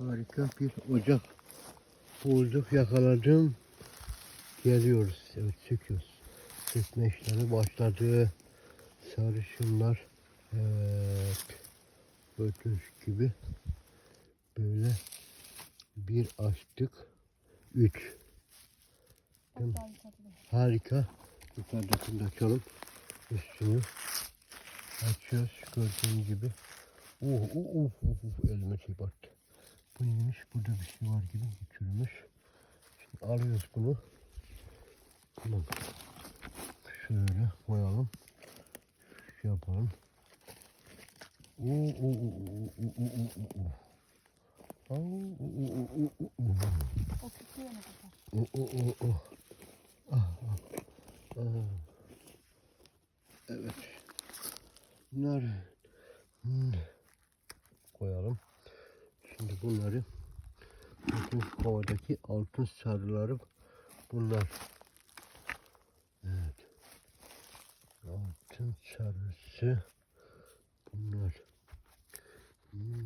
Harika bir ocak bulduk, yakaladım. Geliyoruz, evet söküyoruz. Sökme işlemi başladı. Sarışınlar, evet. Gördüğünüz gibi böyle bir açtık. Üç. Harika. Yukarıdakini de açalım. Üstünü açıyoruz. Gördüğünüz gibi. Oh, oh, oh, oh, oh. elime şey. Bu neymiş? Burada bir şey var gibi çürümüş. Şimdi alıyoruz bunu. Tamam. Şöyle koyalım. Şey yapalım. Oo, oo, oo, oo, oo, oo, oo. O tutuyor ne kadar? O, o, o, o. Ah, ah, ah. Evet. Bunlar hmm, koyalım. Şimdi bunları bakın kovadaki altın sarıları bunlar. Evet. Altın sarısı bunlar. Hmm.